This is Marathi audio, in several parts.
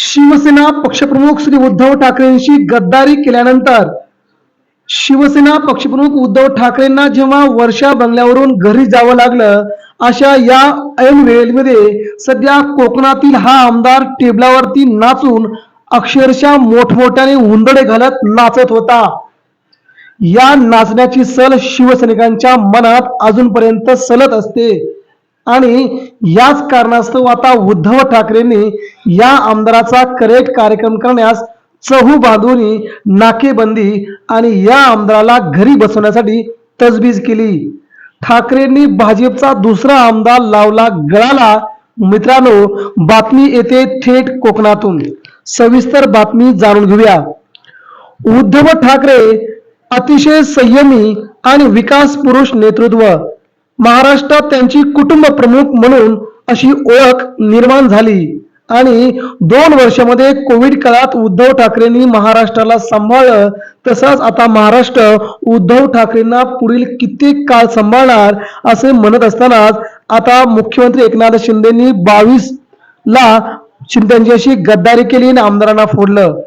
शिवसेना पक्षप्रमुख श्री उद्धव ठाकरेंशी गद्दारी केल्यानंतर शिवसेना पक्षप्रमुख उद्धव ठाकरेंना जेव्हा वर्षा बंगल्यावरून घरी जावं लागलं अशा या ऐन वेळेमध्ये सध्या कोकणातील हा आमदार टेबलावरती नाचून अक्षरशः मोठमोठ्याने हुंदडे घालत नाचत होता. या नाचण्याची सल शिवसैनिकांच्या मनात अजूनपर्यंत सलत असते. आणि याच कारणास्तव आता उद्धव ठाकरेंनी या आमदाराचा करेक्ट कार्यक्रम करण्यास चहू बांधून नाकेबंदी आणि या आमदाराला घरी बसवण्यासाठी तजवीज केली. ठाकरेंनी भाजपचा दुसरा आमदार लावला गळाला. मित्रांनो बातमी येते थेट कोकणातून. सविस्तर बातमी जाणून घेऊया. उद्धव ठाकरे अतिशय संयमी आणि विकास पुरुष नेतृत्व महाराष्ट्रात त्यांची कुटुंब प्रमुख म्हणून अशी ओळख निर्माण झाली. आणि दोन वर्षामध्ये कोविड काळात उद्धव ठाकरेंनी महाराष्ट्राला सांभाळलं. तसंच आता महाराष्ट्र उद्धव ठाकरेंना पुढील कित्येक काळ सांभाळणार असे म्हणत असतानाच आता मुख्यमंत्री एकनाथ शिंदेनी बावीस ला त्यांची अशी गद्दारी केली आणि आमदारांना फोडलं.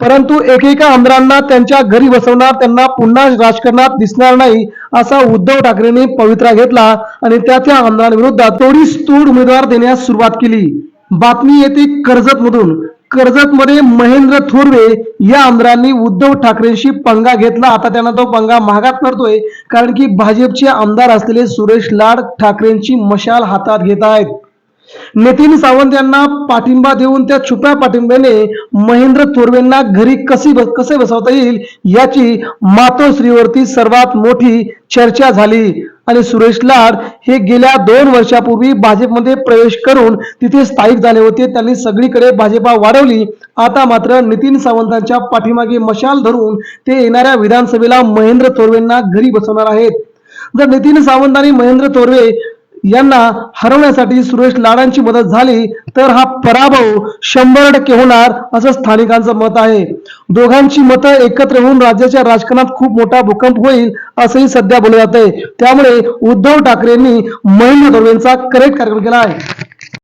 परंतु एकेका आमदारांना त्यांच्या घरी बसवणार त्यांना पुन्हा राजकारणात दिसणार नाही असा उद्धव ठाकरेंनी पवित्रा घेतला आणि त्या त्या आमदारांविरोधात तोडीस तोड उमेदवार देण्यास सुरुवात केली. बातमी येते कर्जत मधून कर्जत मध्ये महेंद्र थोरवे या आमदारांनी उद्धव ठाकरेंशी पंगा घेतला. आता त्यांना तो पंगा महागात पडतोय कारण की भाजपचे आमदार असलेले सुरेश लाड ठाकरेंची मशाल हातात घेत आहेत. नितीन सावंत यांना पाठिंबा देऊन त्या छुप्या पाठिंब्याने महेंद्र थोरवेंना घरी कशी बस कसे बसवता येईल याची मातोश्रीवरती सर्वात मोठी चर्चा झाली. आणि सुरेश लाड हे गेल्या दोन वर्षापूर्वी भाजपमध्ये प्रवेश करून तिथे स्थायिक झाले होते. त्यांनी सगळीकडे भाजपा वाढवली. आता मात्र नितीन सावंतांच्या पाठीमागे मशाल धरून ते येणाऱ्या विधानसभेला महेंद्र थोरवेंना घरी बसवणार आहेत. जर नितीन सावंत आणि महेंद्र थोरवे यांना हरवण्यासाठी सुरेश लाडांची मदत झाली तर हा पराभव शंभर टक्के होणार असं स्थानिकांचं मत आहे. दोघांची मतं एकत्र होऊन राज्याच्या राजकारणात खूप मोठा भूकंप होईल असंही सध्या बोललं जात आहे त्यामुळे उद्धव ठाकरेंनी महेंद्र थोरवेंचा करेक्ट कार्यक्रम केला आहे.